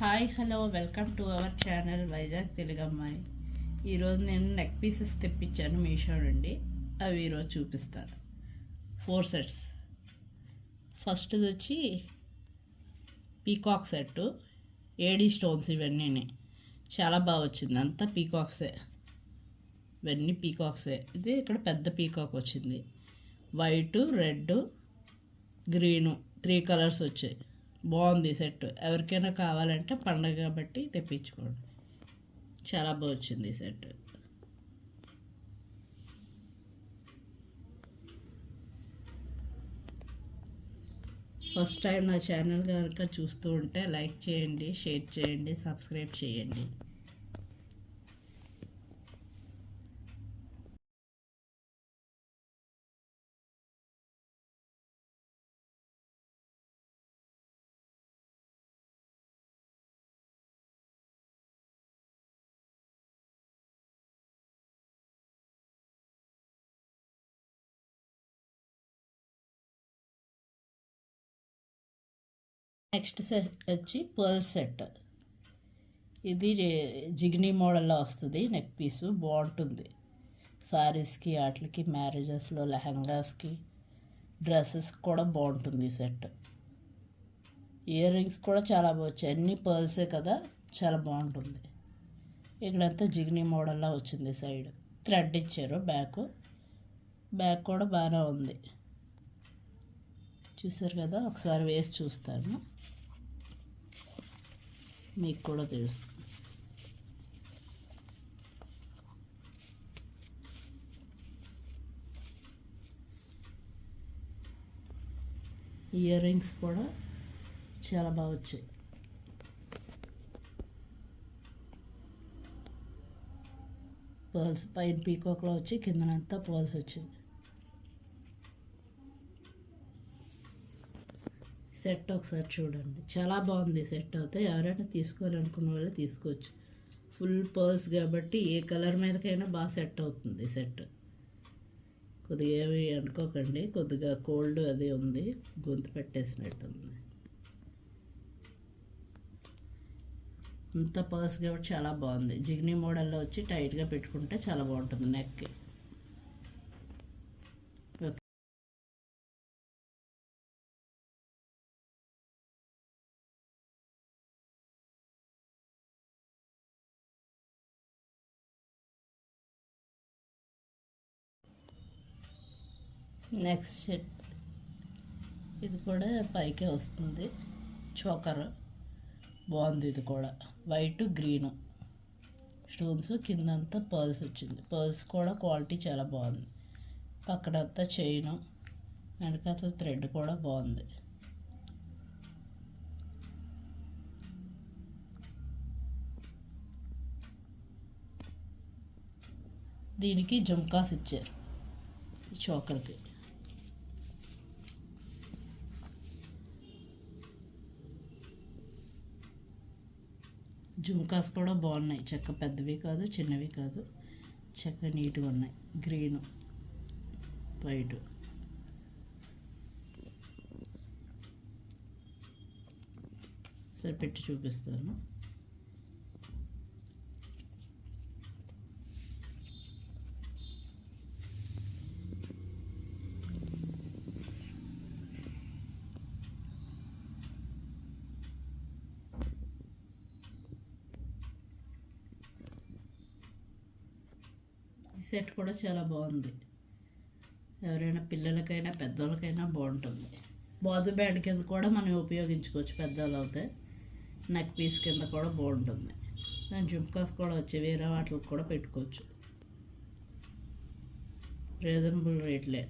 Hi hello welcome to our channel Vizag తెలుగమ్మాయి. ఈరోజు నేను neck pieces తెప్పించాను మీషో నుండి. అవి ఈరోజు చూపిస్తాను. ఫోర్ సెట్స్ ఫస్ట్ది వచ్చి పీకాక్ సెట్టు ఏడీ స్టోన్స్ ఇవన్నీ. చాలా బాగా వచ్చింది. అంతా పీకాక్సే ఇవన్నీ పీకాక్సే ఇది ఇక్కడ పెద్ద పీకాక్ వచ్చింది. White red green three colours వచ్చాయి. బాగుంది సెట్. ఎవరికైనా కావాలంటే పండగ కాబట్టి తెప్పించుకోండి. చాలా బాగా వచ్చింది ఈ సెట్. ఫస్ట్ టైం నా ఛానల్ కనుక చూస్తూ ఉంటే లైక్ చేయండి షేర్ చేయండి సబ్స్క్రైబ్ చేయండి. నెక్స్ట్ సెట్ వచ్చి పర్ల్ సెట్. ఇది జిగ్నీ మోడల్లో వస్తుంది నెక్ పీసు బాగుంటుంది. శారీస్కి వాటికి మ్యారేజెస్లో లెహంగాస్కి డ్రెస్సెస్ కూడా బాగుంటుంది సెట్. ఇయర్ రింగ్స్ కూడా చాలా బాగుంచాయి అన్ని పర్ల్సే కదా చాలా బాగుంటుంది. ఇక్కడంతా జిగ్నీ మోడల్లో వచ్చింది సైడ్. థ్రెడ్ ఇచ్చారు బ్యాక్. బ్యాక్ కూడా బాగానే ఉంది. చూసారు కదా? ఒకసారి వేసి చూస్తాను. మీకు కూడా తెలుస్తుంది ఇయర్ రింగ్స్ కూడా చాలా బాగా వచ్చాయి. పర్ల్స్ పైన పీకాక్లో వచ్చి కిందనంతా పర్ల్స్ వచ్చింది సెట్ ఒకసారి చూడండి. చాలా బాగుంది సెట్ అయితే. ఎవరైనా తీసుకోవాలనుకున్న వాళ్ళు తీసుకోవచ్చు. ఫుల్ పర్స్ కాబట్టి ఏ కలర్ మీదకైనా బాగా సెట్ అవుతుంది సెట్. కొద్దిగా ఏమి అనుకోకండి. కొద్దిగా కోల్డ్ అది ఉంది. గొంతు పెట్టేసినట్టు ఉంది. అంత పర్స్ కాబట్టి చాలా బాగుంది. జిగ్నీ మోడల్లో వచ్చి టైట్గా పెట్టుకుంటే చాలా బాగుంటుంది నెక్కి నెక్స్ట్ షర్ట్ ఇది కూడా పైకే వస్తుంది. చోకర్ బాగుంది ఇది కూడా. వైట్ గ్రీను స్టోన్స్ కిందంతా పర్ల్స్ వచ్చింది. పర్ల్స్ కూడా క్వాలిటీ చాలా బాగుంది. పక్కనంతా చైను వెనకాల థ్రెడ్ కూడా బాగుంది. దీనికి జుమ్కాస్ ఇచ్చారు. ఈ చోకర్కి జుంకాస్ కూడా బాగున్నాయి. చెక్క పెద్దవి కాదు చిన్నవి కాదు. చెక్క నీట్గా ఉన్నాయి. Green white. సరే పెట్టి చూపిస్తాను ఈ సెట్ కూడా చాలా బాగుంది. ఎవరైనా పిల్లలకైనా పెద్దవాళ్ళకైనా బాగుంటుంది. బాదు బ్యాండ్ కింద కూడా మనం ఉపయోగించుకోవచ్చు పెద్దవాళ్ళు అవుతే నెక్ పీస్ కింద కూడా బాగుంటుంది. దాని జుమ్కాస్ కూడా వచ్చి వేరే వాటికి కూడా పెట్టుకోవచ్చు. రీజనబుల్ రేట్లే.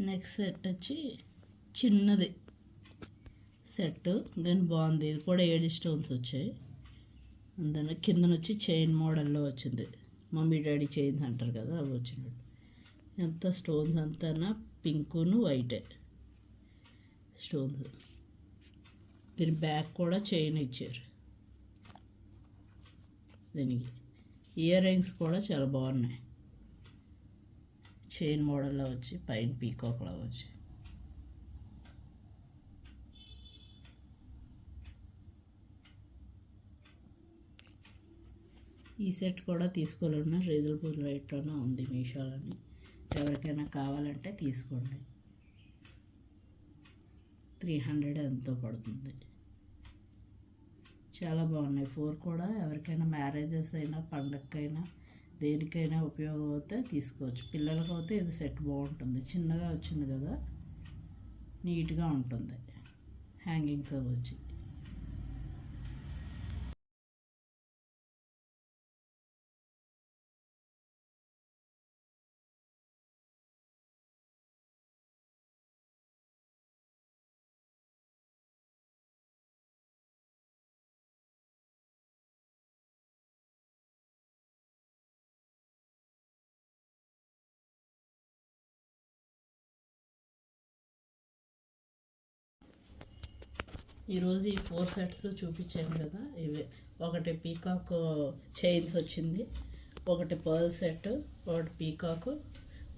నెక్స్ట్ సెట్ వచ్చి చిన్నది. సెట్ కానీ బాగుంది. ఇది కూడా ఏడు స్టోన్స్ వచ్చాయి. అందులో కిందన వచ్చి చైన్ మోడల్లో వచ్చింది. మమ్మీ డాడీ చైన్స్ అంటారు కదా అవి వచ్చినట్టు. ఎంత స్టోన్స్ అంతా పింకును వైటే స్టోన్స్ దీని బ్యాక్ కూడా చైన్ ఇచ్చారు. దీనికి ఇయర్ రింగ్స్ కూడా చాలా బాగున్నాయి. చైన్ మోడల్లో వచ్చి పైన పీకాక్లో వచ్చి. ఈ సెట్ కూడా తీసుకోవాలన్నా రీజనబుల్ రేట్లోనే ఉంది మీషోలోని. ఎవరికైనా కావాలంటే తీసుకోండి. త్రీ హండ్రెడ్ ఎంతో పడుతుంది. చాలా బాగున్నాయి. ఫోర్ కూడా ఎవరికైనా మ్యారేజెస్ అయినా పండగకైనా దేనికైనా ఉపయోగం అవుతే తీసుకోవచ్చు. పిల్లలకి అయితే ఇది సెట్ బాగుంటుంది. చిన్నగా వచ్చింది కదా నీట్గా ఉంటుంది. హ్యాంగింగ్స్ అవి వచ్చి. ఈరోజు ఈ ఫోర్ సెట్స్ చూపించాను కదా ఇవి. ఒకటి పీకాక్ చైన్స్ వచ్చింది ఒకటి పర్ల్ సెట్ ఒకటి పీకాక్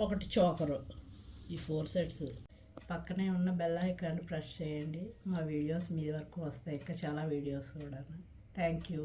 ఒకటి చోకరు ఈ ఫోర్ సెట్స్. పక్కనే ఉన్న బెల్ ఐకాన్ ప్రెస్ చేయండి. మా వీడియోస్ మీ వరకు వస్తాయి. ఇంకా చాలా వీడియోస్ కూడా థ్యాంక్ యూ